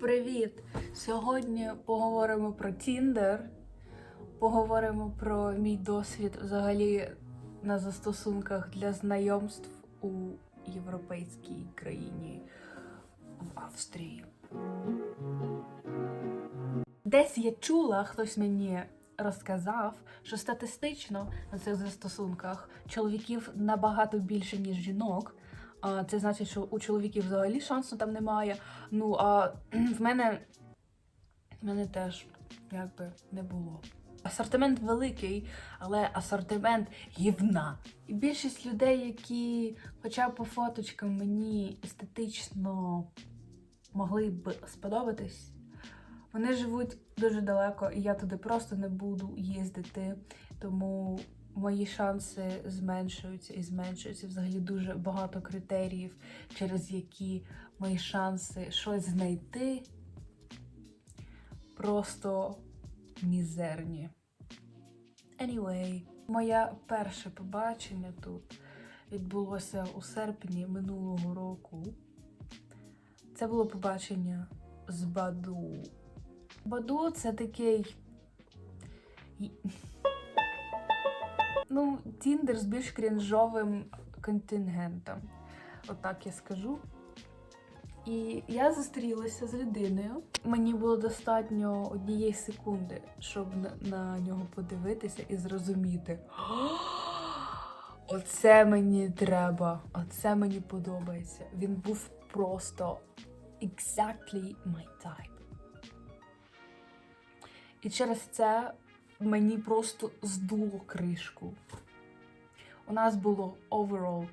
Привіт! Сьогодні поговоримо про Tinder, поговоримо про мій досвід взагалі на застосунках для знайомств у європейській країні в Австрії. Десь я чула, хтось мені розказав, що статистично на цих застосунках чоловіків набагато більше, ніж жінок. А це значить, що у чоловіків взагалі шансу там немає. Ну а в мене, в мене теж якби не було. Асортимент великий, але асортимент гівна. І більшість людей, які, хоча б по фоточкам мені естетично могли б сподобатись, вони живуть дуже далеко, і я туди просто не буду їздити. Тому мої шанси зменшуються і зменшуються. Взагалі дуже багато критеріїв, через які мої шанси щось знайти просто мізерні. Anyway, моє перше побачення тут відбулося у серпні минулого року. Це було побачення з Баду. Баду це такий. Ну, Тіндер з більш крінжовим контингентом. Отак я скажу. І я зустрілася з людиною. Мені було достатньо однієї секунди, щоб на, нього подивитися і зрозуміти. Оце мені треба, оце мені подобається. Він був просто exactly my type. І через це мені просто здуло кришку. У нас було overall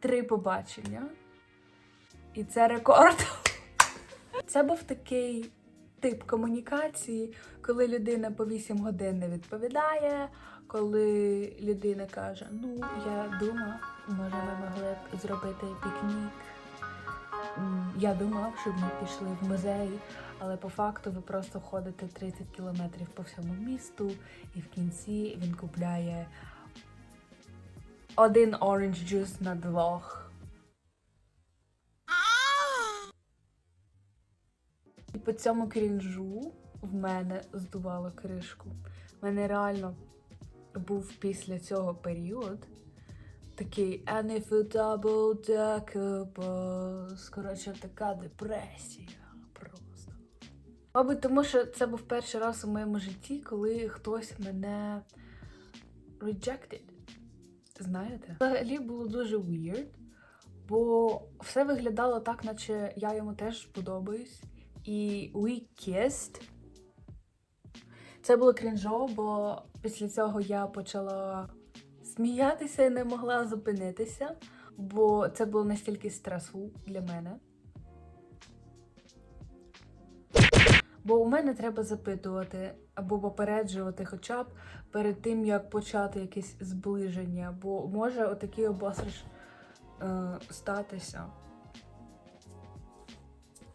три побачення, і це рекорд. Це був такий тип комунікації, коли людина по 8 годин не відповідає, коли людина каже: Ну, я думав, може, ми могли б зробити пікнік. Я думав, щоб ми пішли в музей, але по факту ви просто ходите 30 кілометрів по всьому місту, і в кінці він купляє один orange juice на двох. І по цьому крінжу в мене здувало кришку. В мене реально був після цього період такий «And if double decker bus». Коротше, така депресія. Мабуть, тому що це був перший раз у моєму житті, коли хтось мене rejected. Знаєте? Взагалі було дуже weird, бо все виглядало так, наче я йому теж подобаюсь. І we kissed. Це було крінжово, бо після цього я почала сміятися і не могла зупинитися, бо це було настільки стресфул для мене. Бо у мене треба запитувати або попереджувати хоча б перед тим, як почати якесь зближення, бо може отакий обосраж е, статися.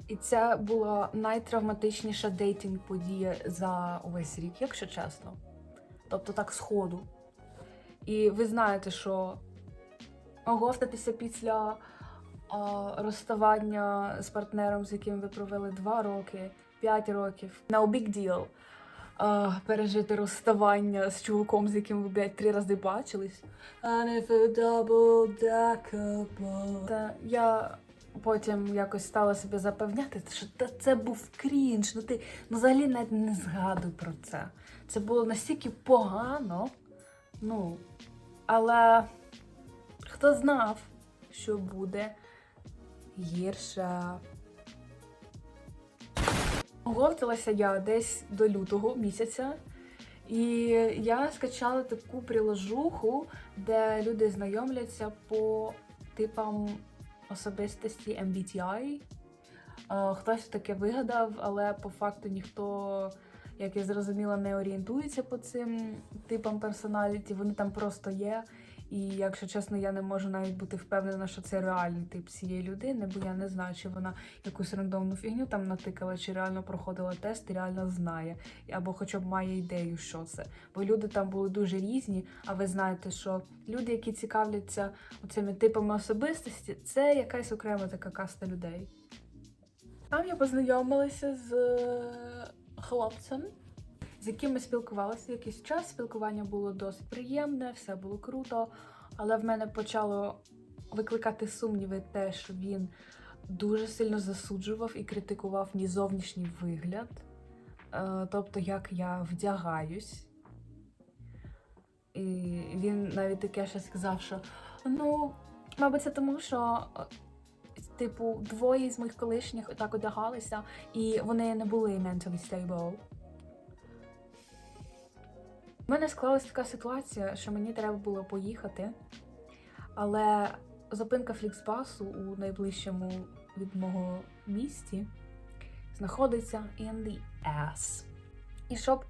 І це була найтравматичніша дейтинг подія за увесь рік, якщо чесно. Тобто так сходу. І ви знаєте, що оговтатися після а, розставання з партнером, з яким ви провели 2 роки, 5 років, no big deal. А, пережити розставання з чуваком, з яким ви, блядь, три рази бачились. And if a double. Та я потім якось стала себе запевняти, що та це був крінж. Ну ти ну взагалі навіть не згадуй про це. Це було настільки погано. Ну, але хто знав, що буде гірше. Оговталася я десь до лютого місяця. І я скачала таку приложуху, де люди знайомляться по типам особистості MBTI. Е, Хтось таке вигадав, але по факту ніхто, як я зрозуміла, не орієнтується по цим типам персоналіті. Вони там просто є. І якщо чесно, я не можу навіть бути впевнена, що це реальний тип цієї людини, бо я не знаю, чи вона якусь рандомну фігню там натикала, чи реально проходила тест і реально знає, або хоча б має ідею, що це. Бо люди там були дуже різні. А ви знаєте, що люди, які цікавляться цими типами особистості, це якась окрема така каста людей. Там я познайомилася з е, хлопцем, з яким ми спілкувалися якийсь час. Спілкування було досить приємне, все було круто. Але в мене почало викликати сумніви те, що він дуже сильно засуджував і критикував мій зовнішній вигляд. Е, Тобто, як я вдягаюсь. І він навіть таке ще сказав, що ну, мабуть, це тому, що е, типу, двоє з моїх колишніх так одягалися, і вони не були mentally stable. У мене склалася така ситуація, що мені треба було поїхати, але зупинка Фліксбасу у найближчому від мого місті знаходиться in the ass. І щоб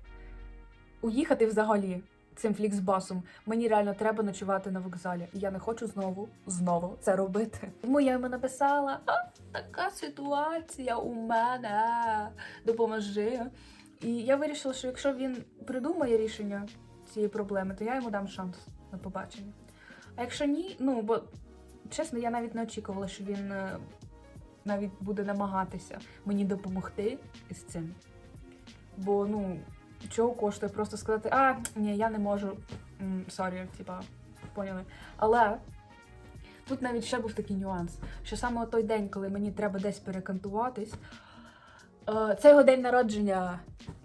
уїхати взагалі цим фліксбасом, мені реально треба ночувати на вокзалі. І я не хочу знову, знову це робити. Тому я йому написала: а, така ситуація у мене. Допоможи. І я вирішила, що якщо він придумає рішення цієї проблеми, то я йому дам шанс на побачення. А якщо ні, ну бо чесно, я навіть не очікувала, що він е, навіть буде намагатися мені допомогти із цим. Бо ну, чого коштує просто сказати, а ні, я не можу. Сорі, типа, поняли. Але тут навіть ще був такий нюанс, що саме той день, коли мені треба десь перекантуватись, це його день народження,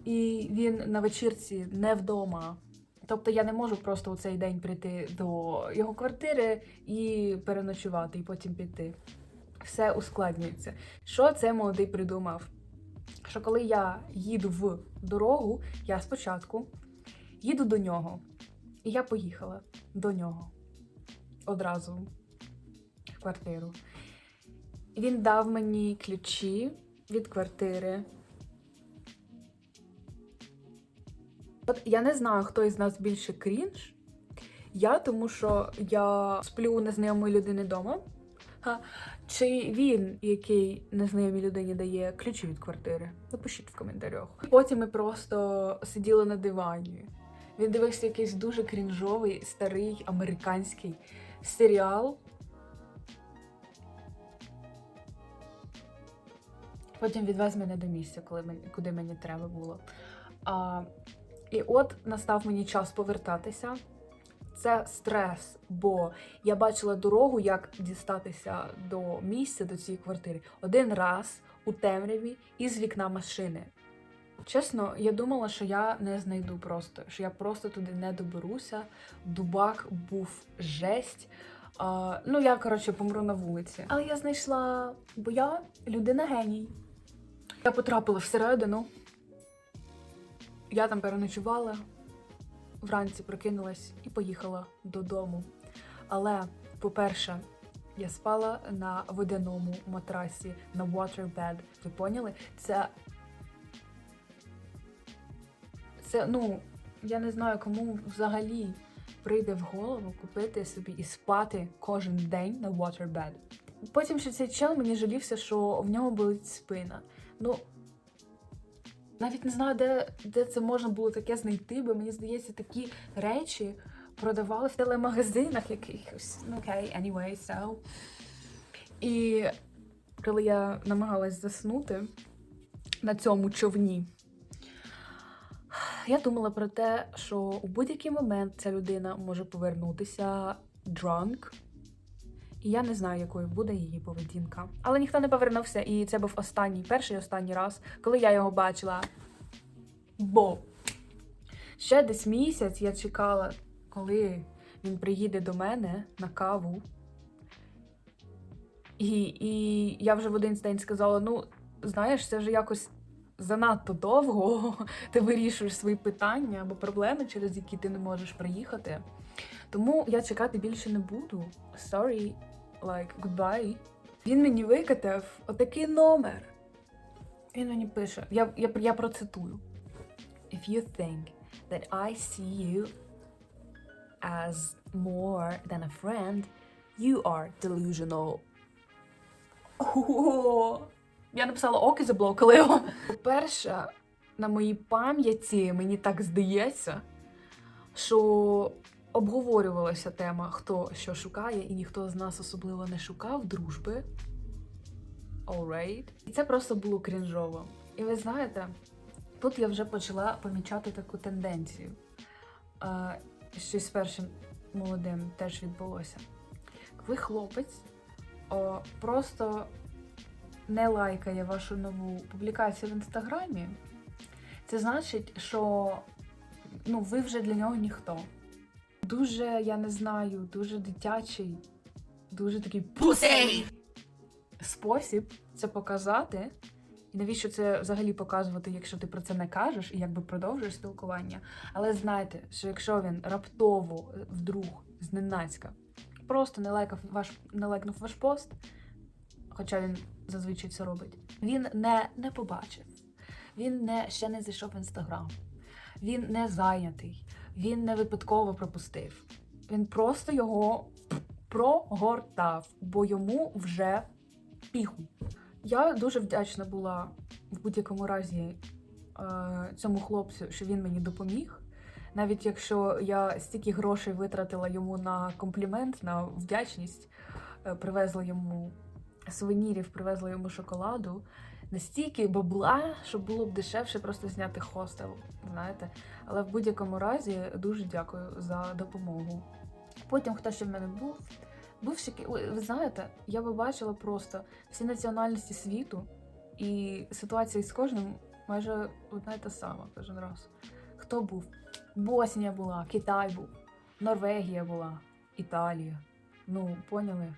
і він на вечірці не вдома. Тобто я не можу просто у цей день прийти до його квартири і переночувати, і потім піти. Все ускладнюється. Що це молодий придумав? Що коли я їду в дорогу, я спочатку їду до нього. І я поїхала до нього одразу в квартиру. Він дав мені ключі від квартири. От я не знаю, хто із нас більше крінж. Я, тому що я сплю у незнайомої людини вдома. Чи він, який незнайомій людині дає ключі від квартири? Напишіть в коментарях. Потім ми просто сиділи на дивані. Він дивився якийсь дуже крінжовий, старий американський серіал. Потім відвез мене до місця, коли мені, куди мені треба було. А, і от настав мені час повертатися. Це стрес, бо я бачила дорогу, як дістатися до місця, до цієї квартири один раз у темряві із вікна машини. Чесно, я думала, що я не знайду просто, що я просто туди не доберуся. Дубак був жесть. А, ну, я, коротше, помру на вулиці. Але я знайшла, бо я людина геній. Я потрапила всередину. Я там переночувала, вранці прокинулась і поїхала додому. Але, по-перше, я спала на водяному матрасі на waterbed. Ви поняли? Це. Це, ну, я не знаю, кому взагалі прийде в голову купити собі і спати кожен день на waterbed. Потім ще цей чел мені жалівся, що в нього болить спина. Ну, навіть не знаю, де, де це можна було таке знайти, бо мені здається, такі речі продавали в телемагазинах якихось. Ну окей, anyway, so. І коли я намагалась заснути на цьому човні, я думала про те, що у будь-який момент ця людина може повернутися drunk, і я не знаю, якою буде її поведінка. Але ніхто не повернувся, і це був останній, перший останній раз, коли я його бачила. Бо ще десь місяць я чекала, коли він приїде до мене на каву. І, і я вже в один день сказала: ну, знаєш, це вже якось занадто довго. Ти вирішуєш свої питання або проблеми, через які ти не можеш приїхати. Тому я чекати більше не буду. Sorry, like, goodbye. Він мені викатав отакий номер. Він мені пише, я, я, я процитую. If you think that I see you as more than a friend, you are delusional. О, я написала ок і заблокала його. По-перше, на моїй пам'яті мені так здається, що обговорювалася тема, хто що шукає, і ніхто з нас особливо не шукав дружби. alright. І це просто було крінжово. І ви знаєте, тут я вже почала помічати таку тенденцію. Е, щось першим молодим теж відбулося. Ви хлопець о, просто не лайкає вашу нову публікацію в інстаграмі, це значить, що ну, ви вже для нього ніхто. Дуже, я не знаю, дуже дитячий, дуже такий пусей спосіб це показати. І навіщо це взагалі показувати, якщо ти про це не кажеш і якби продовжуєш спілкування? Але знайте, що якщо він раптово е, вдруг зненацька просто не лайкав ваш не лайкнув ваш пост, хоча він зазвичай це робить, він не, не побачив, він не ще не зайшов в інстаграм, він не зайнятий, він не випадково пропустив. Він просто його прогортав, бо йому вже піху. Я дуже вдячна була в будь-якому разі е, цьому хлопцю, що він мені допоміг. Навіть якщо я стільки грошей витратила йому на комплімент, на вдячність, е, привезла йому сувенірів, привезла йому шоколаду, настільки бабла, що було б дешевше просто зняти хостел, знаєте. Але в будь-якому разі дуже дякую за допомогу. Потім, хто ще в мене був, був ки- ви знаєте, я би бачила просто всі національності світу, і ситуація з кожним майже одна й та сама кожен раз. Хто був? Боснія була, Китай був, Норвегія була, Італія. Ну, поняли?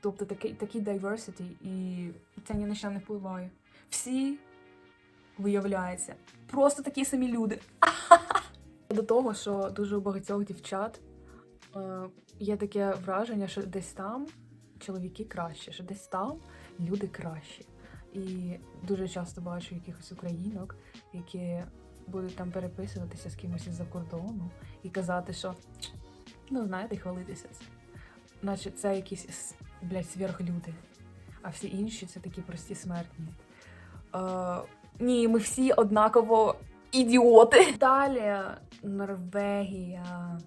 Тобто такий, такий diversity, і це ні на що не впливає. Всі, виявляється, просто такі самі люди. До того, що дуже у багатьох дівчат е, є таке враження, що десь там чоловіки краще, що десь там люди кращі. І дуже часто бачу якихось українок, які будуть там переписуватися з кимось із-за кордону і казати, що ну знаєте, хвалитися. Наче це якісь блядь, сверхлюди, а всі інші це такі прості смертні. Е, ні, ми всі однаково ідіоти. Далі Норвегія.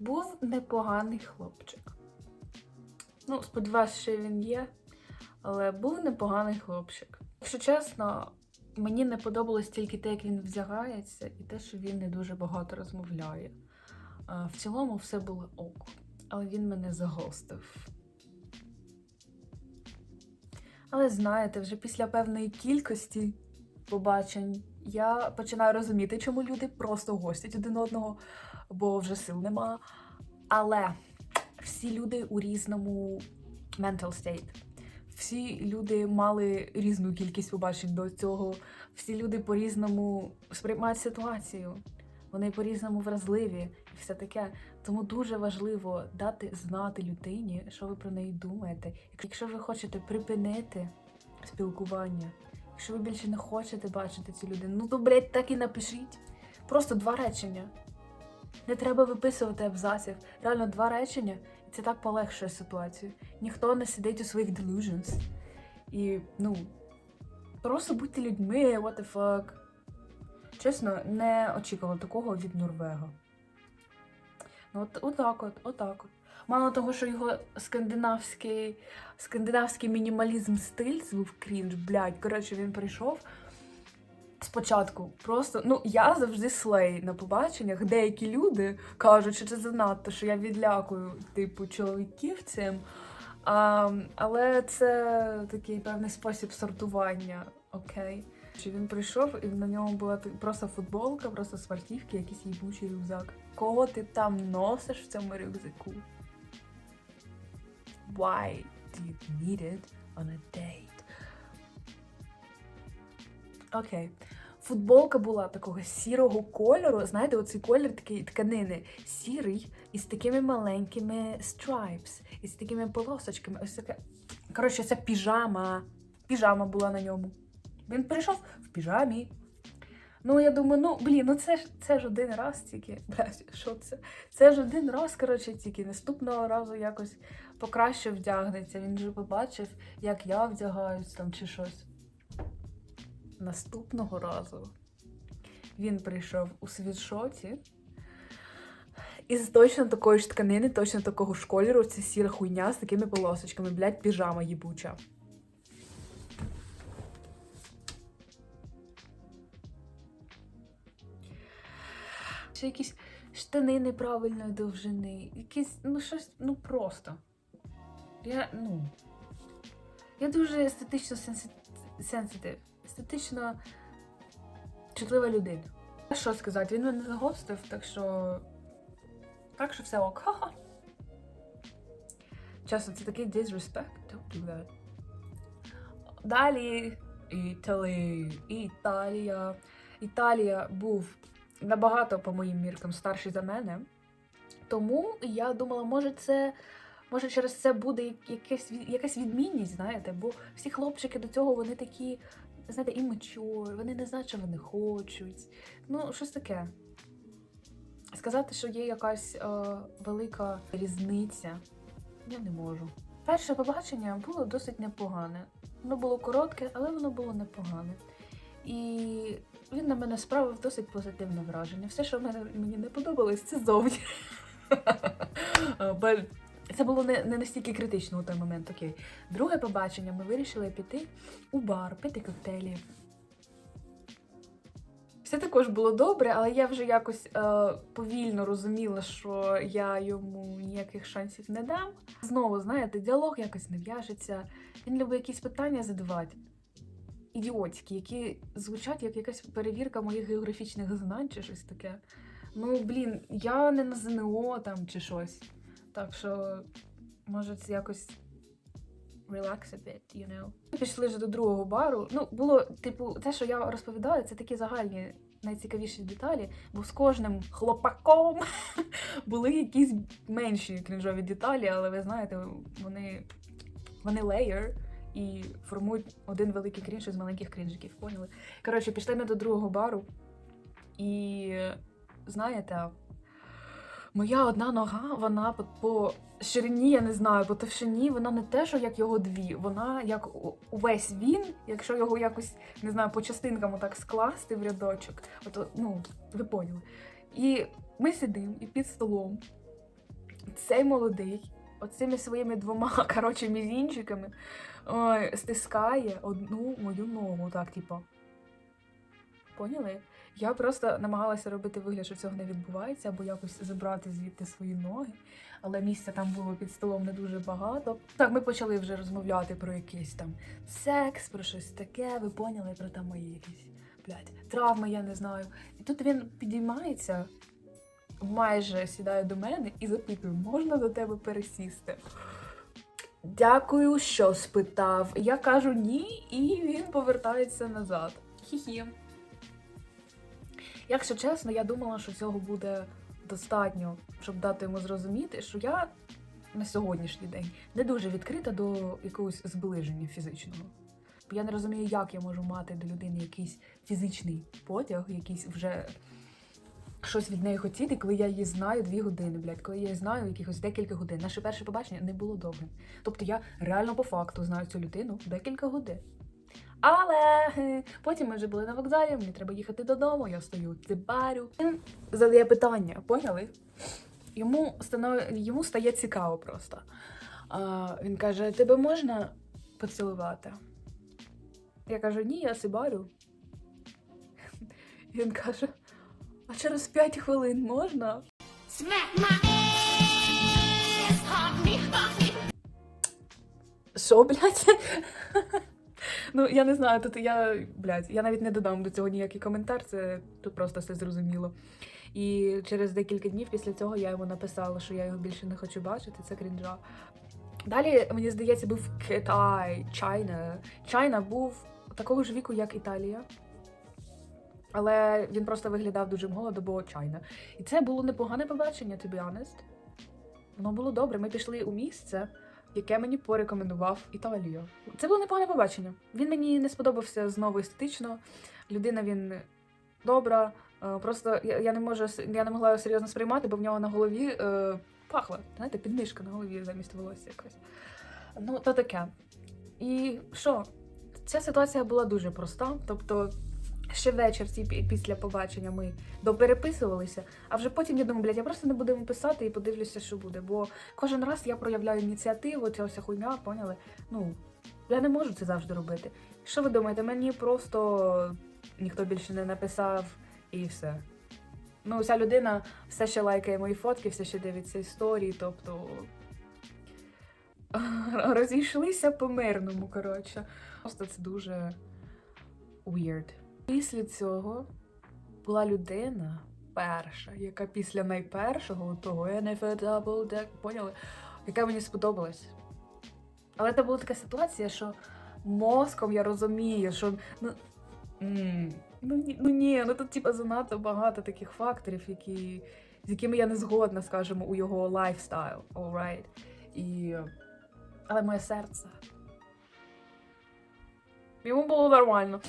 Був непоганий хлопчик. Ну, сподіваюся, що він є, але був непоганий хлопчик. Якщо чесно, мені не подобалось тільки те, як він вдягається, і те, що він не дуже багато розмовляє. В цілому все було ок, але він мене загостив. Але знаєте, вже після певної кількості побачень я починаю розуміти, чому люди просто гостять один одного, бо вже сил нема. Але всі люди у різному mental state. Всі люди мали різну кількість побачень до цього. Всі люди по-різному сприймають ситуацію. Вони по-різному вразливі і все таке. Тому дуже важливо дати знати людині, що ви про неї думаєте. Якщо ви хочете припинити спілкування, якщо ви більше не хочете бачити цю людину, ну то блядь, так і напишіть. Просто два речення. Не треба виписувати абзаців. Реально два речення, і це так полегшує ситуацію. Ніхто не сидить у своїх delusions. І, ну, просто будьте людьми, what the fuck. Чесно, не очікувала такого від Норвега. Ну, от, отак от, отак от. Мало того, що його скандинавський, скандинавський мінімалізм стиль був крінж, блядь. Коротше, він прийшов спочатку. Просто, ну, я завжди слей на побаченнях. Деякі люди кажуть, що це занадто, що я відлякую, типу, чоловіків цим. А, але це такий певний спосіб сортування, окей. Чи він прийшов і на ньому була просто футболка, просто спортивки, якийсь їбучий рюкзак. Кого ти там носиш в цьому рюкзаку? Why do you need it on a date? Окей. Футболка була такого сірого кольору. Знаєте, оцей колір такий тканини сірий із такими маленькими stripes, із такими полосочками. Ось таке. Коротше, це піжама. Піжама була на ньому. Він прийшов в піжамі. Ну, я думаю, ну блін, ну це ж це ж один раз тільки. Блядь, що це? Це ж один раз, коротше, тільки. Наступного разу якось покраще вдягнеться. Він вже побачив, як я вдягаюсь там чи щось. Наступного разу він прийшов у світшоті Із точно такої ж тканини, точно такого ж кольору. Це сіра хуйня з такими полосочками, блядь, піжама їбуча. Ще якісь штани неправильної довжини, якісь, ну щось, ну просто. Я, ну. Я дуже естетично сенситив. Естетично чутлива людина. Що сказати, він мене загостив, так що. Так що все ок. Ха-ха. Чесно, це такий disrespect. Don't do that. Далі Італія. Італія. Італія був набагато, по моїм міркам, старший за мене. Тому я думала, може, це. Може, через це буде якась, якась відмінність, знаєте, бо всі хлопчики до цього вони такі, знаєте, і іммачур, вони не знають, що вони хочуть. Ну, щось таке. Сказати, що є якась е, велика різниця, я не можу. Перше побачення було досить непогане. Воно було коротке, але воно було непогане. І він на мене справив досить позитивне враження. Все, що мені не подобалось, це зовні. Е, Це було не, не настільки критично у той момент, окей. Друге побачення ми вирішили піти у бар, пити коктейлі. Все також було добре, але я вже якось е, повільно розуміла, що я йому ніяких шансів не дам. Знову, знаєте, діалог якось не в'яжеться. Він любить якісь питання задавати. Ідіотські, які звучать як якась перевірка моїх географічних знань чи щось таке. Ну, блін, я не на ЗНО там чи щось. Так що, може, це якось relax a bit, you know. Ми пішли вже до другого бару. Ну, було, типу, те, що я розповідаю, це такі загальні найцікавіші деталі, бо з кожним хлопаком були якісь менші крінжові деталі, але ви знаєте, вони, вони layer і формують один великий крінж із маленьких крінжиків, поняли? Коротше, пішли ми до другого бару, і знаєте, моя одна нога, вона по, ширині, я не знаю, по товщині, вона не те, що як його дві, вона як увесь він, якщо його якось, не знаю, по частинкам отак скласти в рядочок. От, ну, ви поняли. І ми сидимо і під столом. Цей молодий, оцими своїми двома коротше, мізінчиками ой, стискає одну мою ногу, так, типу. Поняли? Я просто намагалася робити вигляд, що цього не відбувається, або якось забрати звідти свої ноги. Але місця там було під столом не дуже багато. Так, ми почали вже розмовляти про якийсь там секс, про щось таке. Ви поняли про там мої якісь блядь, травми, я не знаю. І тут він підіймається, майже сідає до мене і запитує, можна до тебе пересісти? Дякую, що спитав. Я кажу ні, і він повертається назад. Хі-хі. Якщо чесно, я думала, що цього буде достатньо, щоб дати йому зрозуміти, що я на сьогоднішній день не дуже відкрита до якогось зближення фізичного. Я не розумію, як я можу мати до людини якийсь фізичний потяг, якийсь вже щось від неї хотіти, коли я її знаю дві години, блядь, коли я її знаю якихось декілька годин. Наше перше побачення не було довгим. Тобто я реально по факту знаю цю людину декілька годин. Але потім ми вже були на вокзалі, мені треба їхати додому, я стою цибарю. Він задає питання, поняли? Йому, станов... йому стає цікаво просто. А, він каже: тебе можна поцілувати? Я кажу, ні, я сибарю. Він каже: а через 5 хвилин можна? Що, блядь? Ну, я не знаю, тут я, блядь, я навіть не додам до цього ніякий коментар, це тут просто все зрозуміло. І через декілька днів після цього я йому написала, що я його більше не хочу бачити, це крінжа. Далі, мені здається, був Китай, Чайна. Чайна був такого ж віку, як Італія. Але він просто виглядав дуже молодо, бо Чайна. І це було непогане побачення, to be honest. Воно було добре. Ми пішли у місце, яке мені порекомендував Італія. Це було непогане побачення. Він мені не сподобався знову естетично. Людина він добра. Е, Просто я, не можу я не могла його серйозно сприймати, бо в нього на голові е, пахла. Знаєте, підмишка на голові замість волосся якось. Ну, то таке. І що? Ця ситуація була дуже проста. Тобто, ще вечір ці після побачення ми допереписувалися, а вже потім я думаю, блядь, я просто не буду йому писати і подивлюся, що буде. Бо кожен раз я проявляю ініціативу, ця вся хуйня, поняли? Ну, я не можу це завжди робити. Що ви думаєте, мені просто ніхто більше не написав і все. Ну, ця людина все ще лайкає мої фотки, все ще дивиться історії, тобто. Розійшлися по-мирному, коротше. Просто це дуже weird. Після цього була людина перша, яка після найпершого того Double Deck, поняли, яка мені сподобалась. Але це була така ситуація, що мозком я розумію, що ну, м, ну, ні, ну ні, ну тут типа занадто багато таких факторів, які, з якими я не згодна, скажімо, у його лайфстайл, alright. І... Але моє серце. Йому було нормально.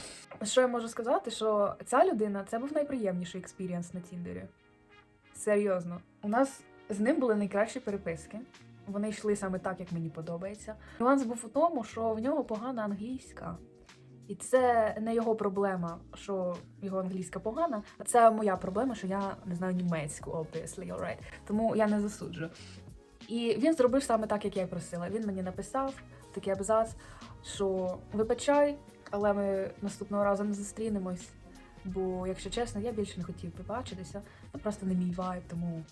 Що я можу сказати, що ця людина це був найприємніший експірієнс на Тіндері. Серйозно. У нас з ним були найкращі переписки. Вони йшли саме так, як мені подобається. Нюанс був у тому, що в нього погана англійська. І це не його проблема, що його англійська погана, а це моя проблема, що я не знаю німецьку, obviously, alright. Тому я не засуджу. І він зробив саме так, як я й просила. Він мені написав такий абзац, що вибачай, але ми наступного разу не зустрінемось. Бо, якщо чесно, я більше не хотів побачитися. Це просто не мій вайб, тому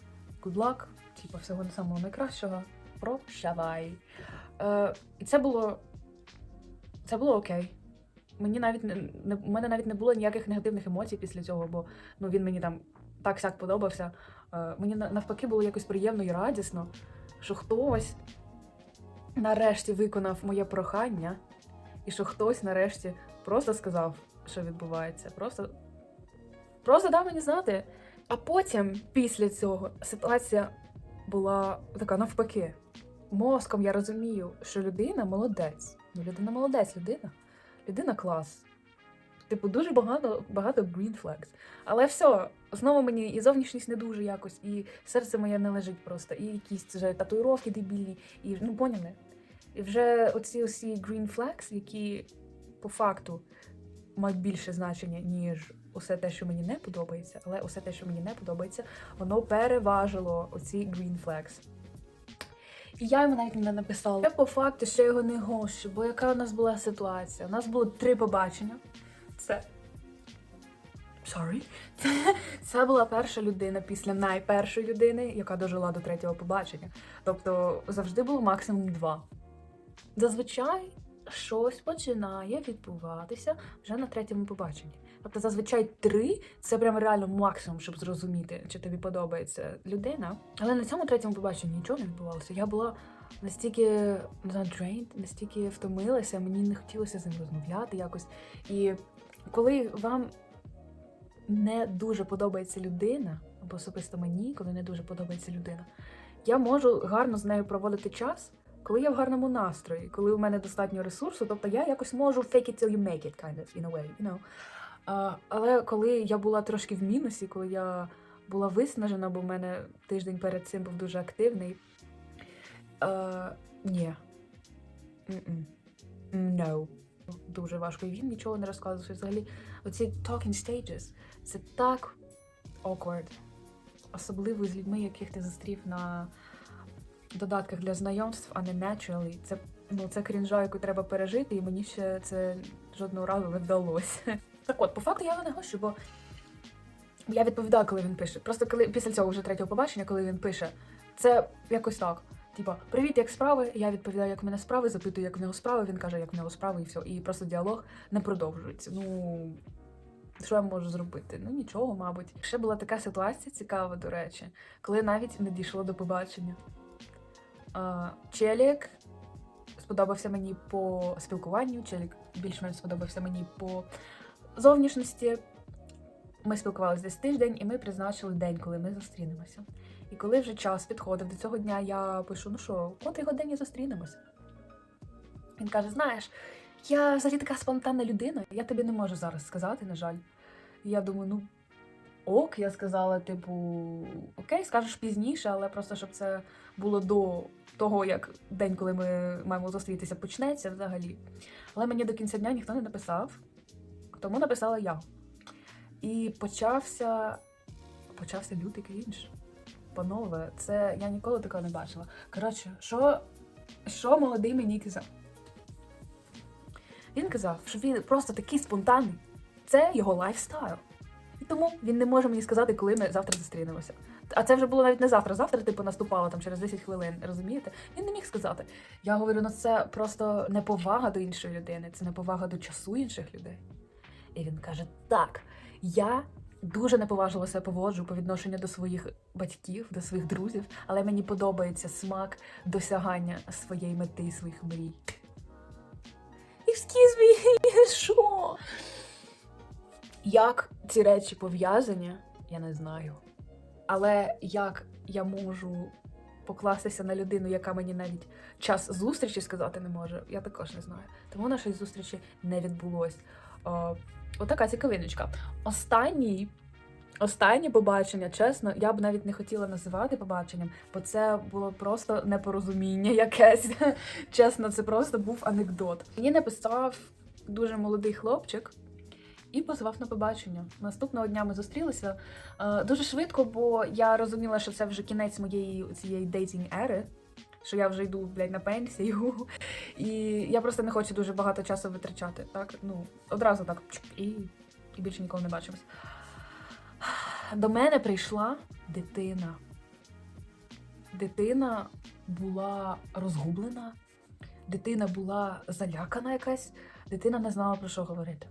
good luck, типу, всього самого найкращого. Прощавай. Е, і це було. Це було окей. Мені навіть не, не у мене навіть не було ніяких негативних емоцій після цього, бо ну він мені там так сяк подобався. Е, мені навпаки було якось приємно і радісно, що хтось нарешті виконав моє прохання, і що хтось нарешті просто сказав, що відбувається. Просто, просто дав мені знати. А потім, після цього, ситуація була така навпаки. Мозком я розумію, що людина молодець. Ну, людина молодець, людина. Людина клас. Типу, дуже багато, багато green flags. Але все, знову мені і зовнішність не дуже якось, і серце моє не лежить просто, і якісь вже татуїровки дебільні, і ну поняли. І вже оці усі green flags, які по факту мають більше значення, ніж усе те, що мені не подобається, але усе те, що мені не подобається, воно переважило оці green flags. І я йому навіть не написала. Я по факту ще його не гощу, бо яка у нас була ситуація? У нас було три побачення. Це. Sorry. Це, це була перша людина після найпершої людини, яка дожила до третього побачення. Тобто завжди було максимум два. Зазвичай щось починає відбуватися вже на третьому побаченні. Тобто, зазвичай три це прям реально максимум, щоб зрозуміти, чи тобі подобається людина. Але на цьому третьому побаченні нічого не відбувалося. Я була настільки drained, настільки втомилася, мені не хотілося з ним розмовляти якось. І коли вам не дуже подобається людина, або особисто мені, коли не дуже подобається людина, я можу гарно з нею проводити час, коли я в гарному настрої, коли у мене достатньо ресурсу, тобто я якось можу fake it till you make it, kind of, in a way, you know. А, але коли я була трошки в мінусі, коли я була виснажена, бо в мене тиждень перед цим був дуже активний. А, ні. Mm-mm. No. Дуже важко. І він нічого не розказував. Взагалі, оці talking stages це так awkward. Особливо з людьми, яких ти зустрів на додатках для знайомств, а не naturally. Це, ну, це крінжа, яку треба пережити, і мені ще це жодного разу не вдалося. Так от, по факту я його не гощу, бо я відповідаю, коли він пише. Просто коли після цього вже третього побачення, коли він пише, це якось так. Типа, привіт, як справи? Я відповідаю, як в мене справи, запитую, як в нього справи. Він каже, як в нього справи, і все. І просто діалог не продовжується. Ну що я можу зробити? Ну нічого, мабуть. Ще була така ситуація цікава, до речі, коли навіть не дійшло до побачення. Челік сподобався мені по спілкуванню, Челік більш-менш сподобався мені по зовнішності. Ми спілкувалися десь тиждень, і ми призначили день, коли ми зустрінемося. І коли вже час підходив до цього дня, я пишу: ну що, в котрій годині зустрінемося? Він каже: знаєш, я взагалі така спонтанна людина, я тобі не можу зараз сказати, на жаль. І я думаю, ну ок, я сказала, типу, окей, скажеш пізніше, але просто щоб це було до того, як день, коли ми маємо зустрітися, почнеться взагалі. Але мені до кінця дня ніхто не написав, тому написала я. І почався. Почався лютий крінж. Панове, це я ніколи такого не бачила. Коротше, що, що молодий мені казав? Він казав, що він просто такий спонтанний. Це його лайфстайл. І тому він не може мені сказати, коли ми завтра зустрінемося. А це вже було навіть не завтра. Завтра, типу, наступало там через 10 хвилин. Розумієте? Він не міг сказати. Я говорю, ну це просто неповага до іншої людини, це неповага до часу інших людей. І він каже: Так, я дуже неповажливо себе поводжу по відношенню до своїх батьків, до своїх друзів, але мені подобається смак досягання своєї мети і своїх мрій. Excuse me, що? Як ці речі пов'язані, я не знаю. Але як я можу покластися на людину, яка мені навіть час зустрічі сказати не може, я також не знаю. Тому нашої зустрічі не відбулось. О, отака цікавиночка. Останній. Останнє побачення, чесно, я б навіть не хотіла називати побаченням, бо це було просто непорозуміння якесь. Чесно, це просто був анекдот. Мені написав дуже молодий хлопчик і позвав на побачення. Наступного дня ми зустрілися е, дуже швидко, бо я розуміла, що це вже кінець моєї цієї дейтінг ери. Що я вже йду блядь, на пенсію, і я просто не хочу дуже багато часу витрачати. Так, ну одразу так і, і більше ніколи не бачимось. До мене прийшла дитина. Дитина була розгублена, дитина була залякана якась, дитина не знала про що говорити.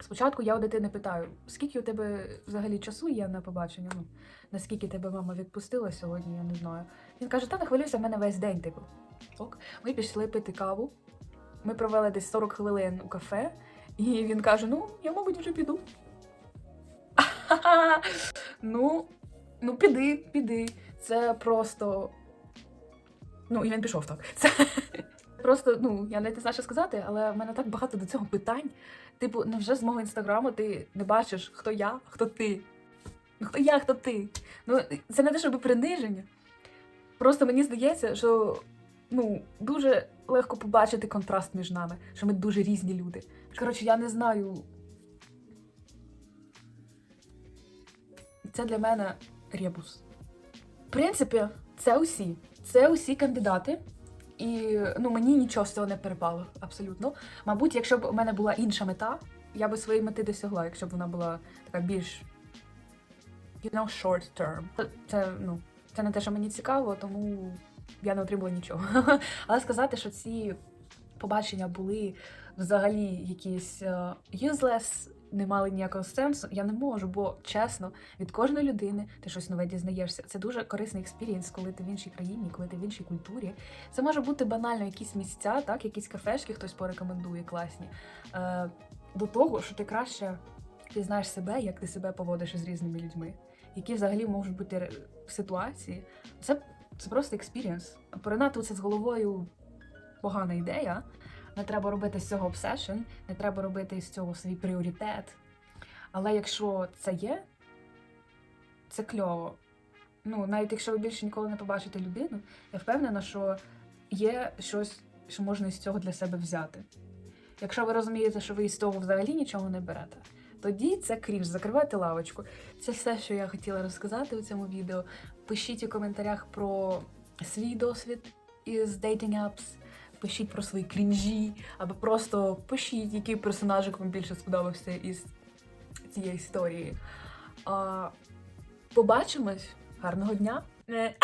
Спочатку я у дитини питаю, скільки у тебе взагалі часу є на побачення? Ну, наскільки тебе мама відпустила сьогодні, я не знаю. Він каже, та не хвилюйся, в мене весь день, типу. Ок. Ми пішли пити каву. Ми провели десь 40 хвилин у кафе, і він каже: Ну, я, мабуть, вже піду. ну, ну, піди, піди. Це просто. Ну, і він пішов так. Це просто, ну, я навіть не знаю, що сказати, але в мене так багато до цього питань. Типу, невже з мого інстаграму ти не бачиш, хто я, хто ти? Ну, хто я, хто ти? Ну, це не те, щоб приниження. Просто мені здається, що ну, дуже легко побачити контраст між нами, що ми дуже різні люди. Коротше, я не знаю. Це для мене ребус. В принципі, це усі. Це усі кандидати. І ну, мені нічого з цього не перепало абсолютно. Мабуть, якщо б у мене була інша мета, я би своєї мети досягла, якщо б вона була така більш you know, short term. Це, ну, це не те, що мені цікаво, тому я не отримала нічого. Але сказати, що ці побачення були взагалі якісь е, useless, не мали ніякого сенсу, я не можу, бо чесно, від кожної людини ти щось нове дізнаєшся. Це дуже корисний експірієнс, коли ти в іншій країні, коли ти в іншій культурі. Це може бути банально якісь місця, так, якісь кафешки, хтось порекомендує класні. Е, до того, що ти краще пізнаєш себе, як ти себе поводиш із різними людьми, які взагалі можуть бути ре- ситуації. Це, це просто експірієнс. Поринати це з головою погана ідея. Не треба робити з цього обсешн, не треба робити з цього свій пріоритет. Але якщо це є, це кльово. Ну, навіть якщо ви більше ніколи не побачите людину, я впевнена, що є щось, що можна із цього для себе взяти. Якщо ви розумієте, що ви із того взагалі нічого не берете, тоді це крінж, закривайте лавочку. Це все, що я хотіла розказати у цьому відео. Пишіть у коментарях про свій досвід із dating apps, пишіть про свої крінжі, або просто пишіть, який персонажик вам більше сподобався із цієї історії. А, побачимось. Гарного дня! Е,